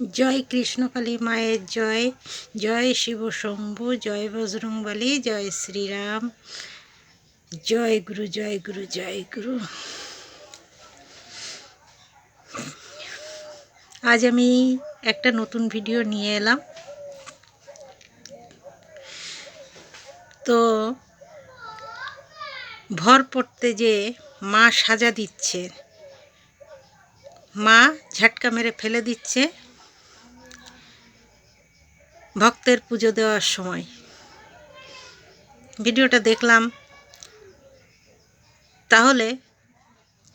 জয় কৃষ্ণকালী মায়ের জয় জয় শিব শম্ভু, জয় বজরংবলী, জয় শ্রীরাম, জয় গুরু জয় গুরু জয় গুরু। আজ আমি একটা নতুন ভিডিও নিয়ে এলাম। তো ভর পড়তে যে মা সাজা দিচ্ছে, মা ঝাটকা মেরে ফেলে দিচ্ছে ভক্তের পুজো দেওয়ার সময়। ভিডিওটা দেখলাম। তাহলে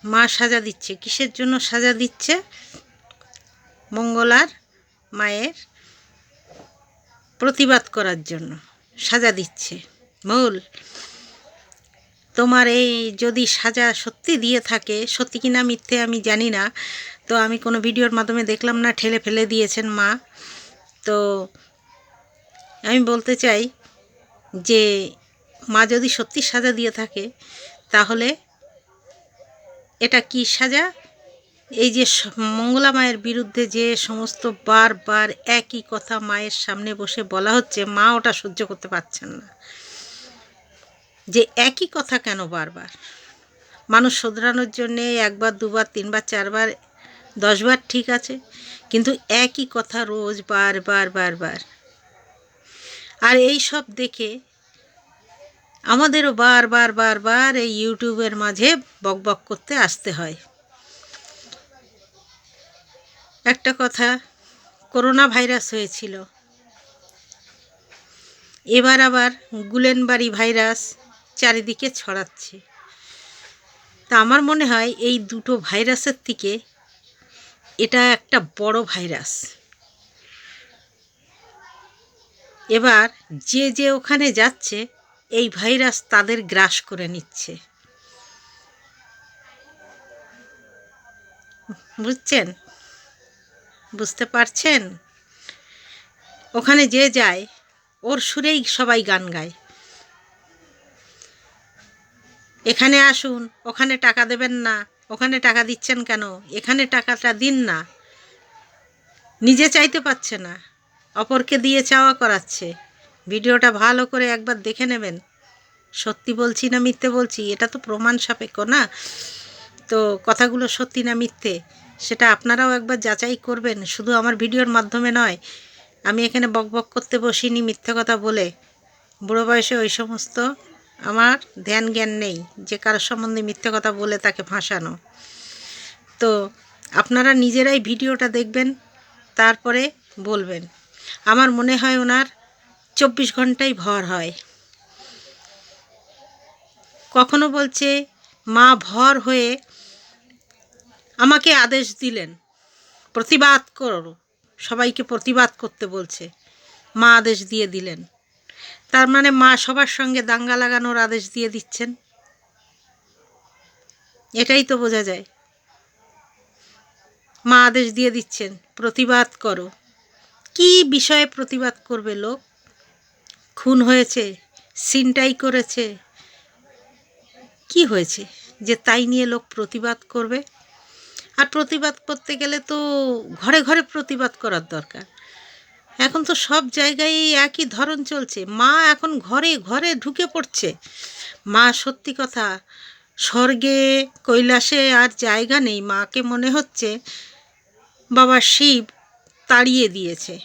মা সাজা দিচ্ছে। কিসের জন্য সাজা দিচ্ছে? মঙ্গলার মায়ের প্রতিবাদ করার জন্য সাজা দিচ্ছে। মূল, তোমার এই যদি সাজা সত্যি দিয়ে থাকে, সত্যি কিনা মিথ্যে আমি জানি না। তো আমি কোনো ভিডিওর মাধ্যমে দেখলাম না, ঠেলে ফেলে দিয়েছেন মা। তো আমি বলতে চাই যে মা যদি সত্যি সাজা দিয়ে থাকে, তাহলে এটা কি সাজা? এই যে মঙ্গলা মায়ের বিরুদ্ধে যে সমস্ত বারবার একই কথা মায়ের সামনে বসে বলা হচ্ছে, মা ওটা সহ্য করতে পারছেন না। যে একই কথা কেন বারবার? মানুষ শোধরানোর জন্যে একবার, দুবার, তিনবার, চারবার, দশবার ঠিক আছে, কিন্তু একই কথা রোজ বারবার বারবার আর এই সব দেখে আমাদেরও বারবার বারবার এই ইউটিউবের মাঝে বক বক করতে আসতে হয়। একটা কথা, করোনা ভাইরাস হয়েছিল। এবার আবার গুলেনবাড়ি ভাইরাস চারিদিকে ছড়াচ্ছে। তা আমার মনে হয় এই দুটো ভাইরাসের থেকে এটা একটা বড় ভাইরাস। এবার যে যে ওখানে যাচ্ছে, এই ভাইরাস তাদের গ্রাস করে নিচ্ছে। বুঝছেন? বুঝতে পারছেন? ওখানে যে যায়, ওর সুরেই সবাই গান গায়। এখানে আসুন, ওখানে টাকা দেবেন না, ওখানে টাকা দিচ্ছেন কেন? এখানে টাকাটা দিন না। নিজে চাইতে পারছে না। অপরকে দিয়ে চাওয়া করাচ্ছে। ভিডিওটা ভালো করে একবার দেখে নেবেন। সত্যি বলছি না মিথ্যে বলছি, এটা তো প্রমাণ সাপেক্ষ না? তো কথাগুলো সত্যি না মিথ্যে? সেটা আপনারাও একবার যাচাই করবেন। শুধু আমার ভিডিওর মাধ্যমে নয়, আমি এখানে বকবক করতে বসিনি মিথ্যে কথা বলে। বুড়ো বয়সে ওই সমস্ত আমার ধ্যান জ্ঞান নেই, যে কারোর সম্বন্ধে মিথ্যে কথা বলে তাকে ফাঁসানো। তো আপনারা নিজেরাই ভিডিওটা দেখবেন, তারপরে বলবেন। আমার মনে হয় ওনার চব্বিশ ঘন্টাই ভর হয়। কখনো বলছে, মা ভর হয়ে আমাকে আদেশ দিলেন, প্রতিবাদ করো। সবাইকে প্রতিবাদ করতে বলছে, মা আদেশ দিয়ে দিলেন। তার মানে মা সবার সঙ্গে দাঙ্গা লাগানোর আদেশ দিয়ে দিচ্ছেন। এটাই তো বোঝা যায়। মা আদেশ দিয়ে দিচ্ছেন, প্রতিবাদ করো। কি বিষয়ে প্রতিবাদ করবে লোক? খুন হয়েছে সিনটাই করেছে। কি হয়েছে যে তাই নিয়ে লোক প্রতিবাদ করবে? আর প্রতিবাদ করতে গেলে তো ঘরে ঘরে প্রতিবাদ করার দরকার। এখন তো সব জায়গায় একই ধরন চলছে। মা এখন ঘরে ঘরে ঢুকে পড়ছে। মা সত্যি কথা, স্বর্গে, কৈলাসে আর জায়গা নেই। মাকে মনে হচ্ছে বাবা শিব তাড়িয়ে দিয়েছে।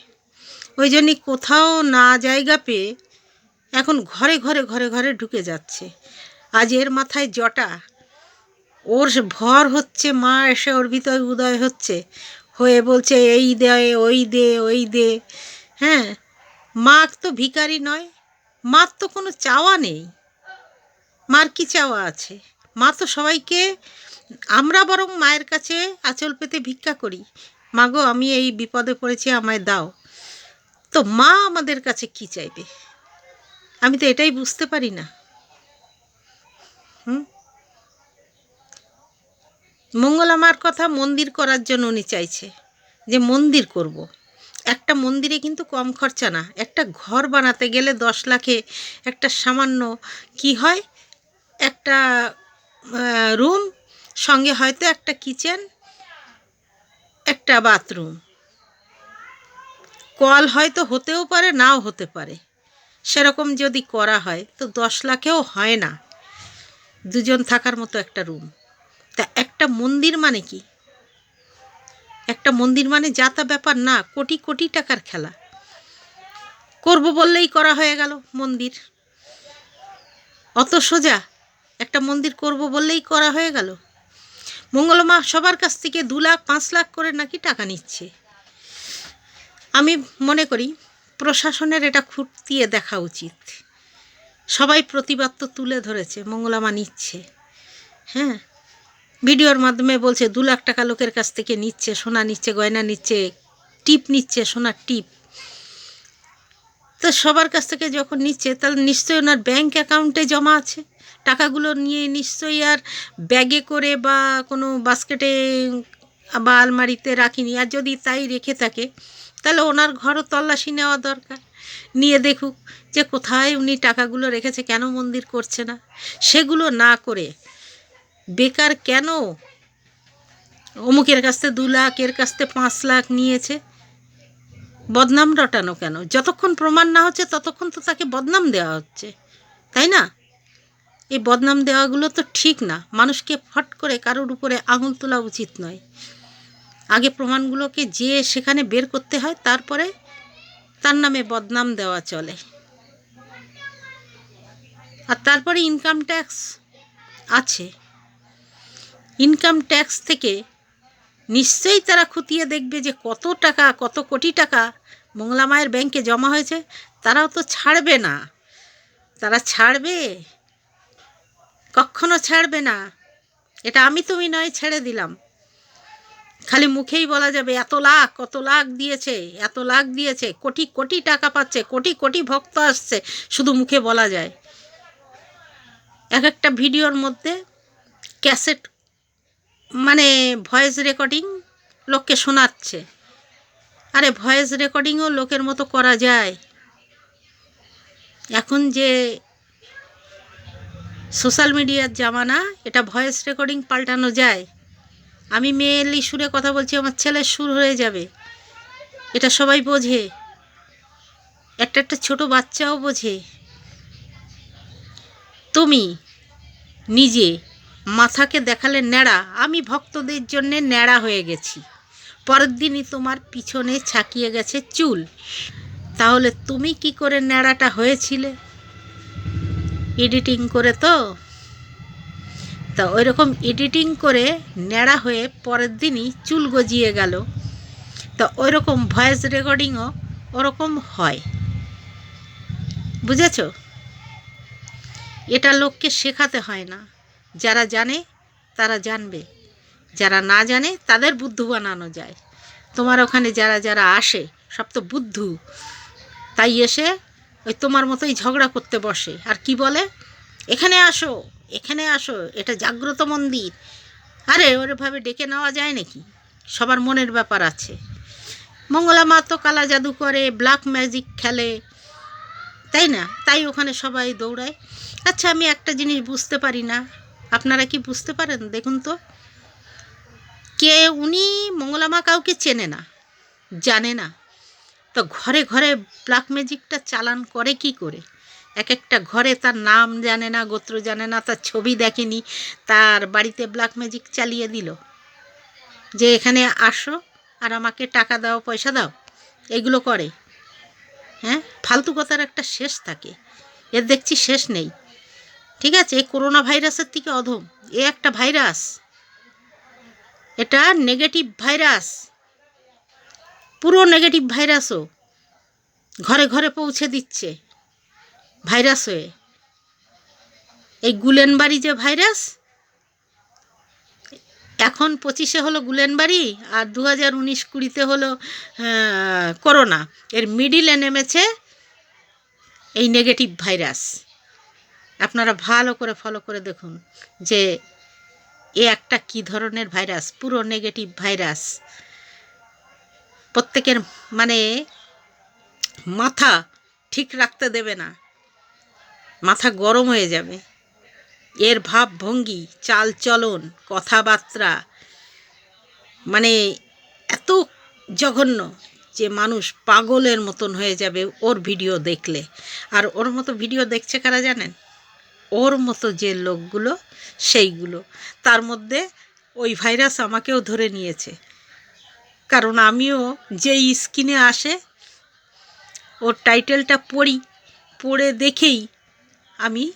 ওই জন্যই কোথাও না জায়গা পেয়ে এখন ঘরে ঘরে ঘরে ঘরে ঢুকে যাচ্ছে। আজ এর মাথায় জটা। ওর ভর হচ্ছে, মা এসে ওর ভিতরে উদয় হচ্ছে। হয়ে বলছে, এই দে, ওই দে ওই দে। হ্যাঁ মা তো ভিকারি নয়, মার তো কোনো চাওয়া নেই। মার কি চাওয়া আছে? মা তো সবাইকে, আমরা বরং মায়ের কাছে আঁচল পেতে ভিক্ষা করি। মাগো, আমি এই বিপদে পড়েছি, আমায় দাও। তো মা আমাদের কাছে কি চাইবে? আমি তো এটাই বুঝতে পারি না। হুম? মঙ্গলামার কথা মন্দির করার জন্য উনি চাইছে যে মন্দির করব। একটা মন্দিরে কিন্তু কম খরচা না। একটা ঘর বানাতে গেলে দশ লাখে একটা সামান্য কি হয়? একটা রুম, সঙ্গে হয়তো একটা কিচেন একটা বাথরুম। কল হয়তো হতেও পারে, নাও হতে পারে। সেরকম যদি করা হয়, তো দশ লাখেও হয় না। দুজন থাকার মতো একটা রুম। তা একটা মন্দির মানে কি? একটা মন্দির মানে যা তা ব্যাপার না, কোটি কোটি টাকার খেলা। করব বললেই করা হয়ে গেল মন্দির। অত সোজা একটা মন্দির করব বললেই করা হয়ে গেল? মঙ্গলমা সবার কাছ থেকে দু লাখ, পাঁচ লাখ করে নাকি টাকা নিচ্ছে। আমি মনে করি প্রশাসনের এটা খুঁটিয়ে দেখা উচিত। সবাই প্রতিবাদ তো তুলে ধরেছে, মঙ্গলামা নিচ্ছে। হ্যাঁ ভিডিওর মাধ্যমে বলছে দু লাখ টাকা লোকের কাছ থেকে নিচ্ছে, সোনা নিচ্ছে, গয়না নিচ্ছে, টিপ নিচ্ছে, সোনার টিপ। তো সবার কাছ থেকে যখন নিচ্ছে, তাহলে নিশ্চয়ই ওনার ব্যাংক অ্যাকাউন্টে জমা আছে। টাকাগুলো নিয়ে নিশ্চয়ই আর ব্যাগে করে বা কোনো বাস্কেটে বা আলমারিতে রাখিনি। আর যদি তাই রেখে থাকে, তাহলে ওনার ঘরও তল্লাশি নেওয়া দরকার। নিয়ে দেখুক যে কোথায় উনি টাকাগুলো রেখেছে, কেন মন্দির করছে না। সেগুলো না করে বেকার কেন? অমুকের কাছ থেকে দু লাখ, এর কাছ থেকে পাঁচ লাখ নিয়েছে। বদনাম রটানো কেন? যতক্ষণ প্রমাণ না হচ্ছে, ততক্ষণ তো তাকে বদনাম দেওয়া হচ্ছে। তাই না? এই বদনাম দেওয়াগুলো তো ঠিক না। মানুষকে ফট করে কারোর উপরে আঙুল তোলা উচিত নয়। আগে প্রমাণগুলোকে যে সেখানে বের করতে হয়, তারপরে তার নামে বদনাম দেওয়া চলে। আর তারপরে ইনকাম ট্যাক্স আছে। ইনকাম ট্যাক্স থেকে নিশ্চয়ই তারা খুঁটিয়ে দেখবে যে কত টাকা, কত কোটি টাকা মংলা মায়ের ব্যাংকে জমা হয়েছে। তারাও তো ছাড়বে না। তারা ছাড়বে? কখনো ছাড়বে না। এটা আমি তুমি নয়, ছেড়ে দিলাম। খালি মুখেই বলা যাবে, এত লাখ, কত লাখ দিয়েছে, এত লাখ দিয়েছে, কোটি কোটি টাকা পাচ্ছে, কোটি কোটি ভক্ত আসছে, শুধু মুখে বলা যায়। এক একটা ভিডিওর মধ্যে ক্যাসেট মানে ভয়েস রেকর্ডিং লোককে শোনাচ্ছে। আরে ভয়েস রেকর্ডিংও লোকের মতো করা যায়। এখন যে সোশ্যাল মিডিয়ার জামানা, এটা ভয়েস রেকর্ডিং পাল্টানো যায়। আমি মেয়েলি সুরে কথা বলছি, আমার ছেলের সুর হয়ে যাবে। এটা সবাই বোঝে। একটা একটা ছোট বাচ্চাও বোঝে। তুমি নিজে মাথাকে দেখালে ন্যাড়া। আমি ভক্তদের জন্যে ন্যাড়া হয়ে গেছি। পরের দিনই তোমার পিছনে ছাকিয়ে গেছে চুল। তাহলে তুমি কি করে ন্যাড়াটা হয়েছিলে? এডিটিং করে তো? তা ওই রকম এডিটিং করে ন্যাড়া হয়ে পরের দিনই চুল গজিয়ে গেল। তা ওই রকম ভয়েস রেকর্ডিংও ওরকম হয়। বুঝেছ? এটা লোককে শেখাতে হয় না। যারা জানে, তারা জানবে। যারা না জানে, তাদের বুদ্ধু বানানো যায়। তোমার ওখানে যারা যারা আসে, সব তো বুদ্ধু। তাই এসে ওই তোমার মতোই ঝগড়া করতে বসে। আর কি বলে? এখানে আসো এখানে আসো, এটা জাগ্রত মন্দির। আরে, ওরভাবে ডেকে নেওয়া যায় নাকি? সবার মনের ব্যাপার আছে। মঙ্গলা মা তো কালা জাদু করে ব্ল্যাক ম্যাজিক খেলে। তাই না? তাই ওখানে সবাই দৌড়ায়। আচ্ছা আমি একটা জিনিস বুঝতে পারি না। আপনারা কি বুঝতে পারেন? দেখুন তো। কে উনি মঙ্গলামা কাউকে চেনে না, জানে না। তো ঘরে ঘরে ব্ল্যাক ম্যাজিকটা চালান করে কি করে? এক একটা ঘরে তার নাম জানে না, গোত্র জানে না, তার ছবি দেখেনি, তার বাড়িতে ব্ল্যাক ম্যাজিক চালিয়ে দিল। যে এখানে আসো আর আমাকে টাকা দাও, পয়সা দাও, এগুলো করে। হ্যাঁ? ফালতু কথার একটা শেষ থাকে। এর দেখছি শেষ নেই। ঠিক আছে, এই করোনা ভাইরাসের থেকে অধম। এ একটা ভাইরাস এটা নেগেটিভ ভাইরাস পুরো নেগেটিভ ভাইরাসও ঘরে ঘরে পৌঁছে দিচ্ছে ভাইরাস হয়ে। এই গুলেনবাড়ি যে ভাইরাস এখন পঁচিশে হলো গুলেনবাড়ি আর দু হাজার উনিশ কুড়িতে হলো করোনা। এর মিডিলে নেমেছে এই নেগেটিভ ভাইরাস আপনারা ভালো করে ফলো করে দেখুন যে এ একটা কি ধরনের ভাইরাস পুরো নেগেটিভ ভাইরাস প্রত্যেকের মানে মাথা ঠিক রাখতে দেবে না। মাথা গরম হয়ে যাবে। এর ভাব ভঙ্গি চাল চলন কথাবার্তা মানে এত জঘন্য যে মানুষ পাগলের মতন হয়ে যাবে ওর ভিডিও দেখলে। আর ওর মতো ভিডিও দেখছে কারা জানেন? ওর মতো যে লোকগুলো, সেইগুলো। তার মধ্যে ওই ভাইরাস আমাকেও ধরে নিয়েছে। কারণ আমিও যেই স্কিনে আসে, ওর টাইটেলটা পড়ি, পড়ে দেখেই আমি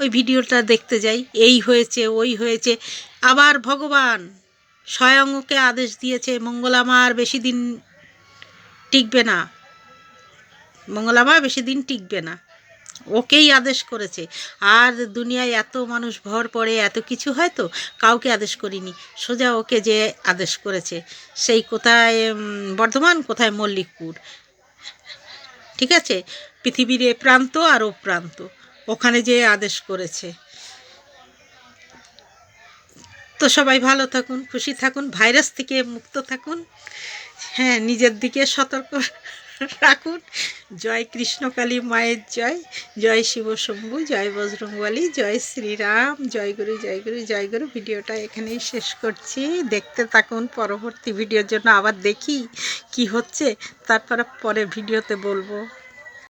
ওই ভিডিওটা দেখতে যাই। এই হয়েছে, ওই হয়েছে। আবার ভগবান স্বয়ং ওকে আদেশ দিয়েছে মঙ্গলামা আর বেশি দিন টিকবে না। মঙ্গলামা বেশি দিন টিকবে না। ওকেই আদেশ করেছে। আর দুনিয়ায় এত মানুষ ভর পড়ে, এত কিছু হয় তো, কাউকে আদেশ করিনি। সোজা ওকে যে আদেশ করেছে, সেই কোথায় বর্ধমান, কোথায় মল্লিকপুর? ঠিক আছে? পৃথিবীর এ প্রান্ত আর ও প্রান্ত। ওখানে যে আদেশ করেছে। তো সবাই ভালো থাকুন, খুশি থাকুন, ভাইরাস থেকে মুক্ত থাকুন। হ্যাঁ নিজের দিকে সতর্ক রাখুন। জয় কৃষ্ণকালী মায়ের জয় জয় শিব শম্ভু, জয় বজরংবলী, জয় শ্রীরাম, জয় গুরু জয় গুরু জয় গুরু। ভিডিওটা এখানেই শেষ করছি। দেখতে থাকুন পরবর্তী ভিডিওর জন্য আবার দেখি কি হচ্ছে। তারপরে পরে ভিডিওতে বলব।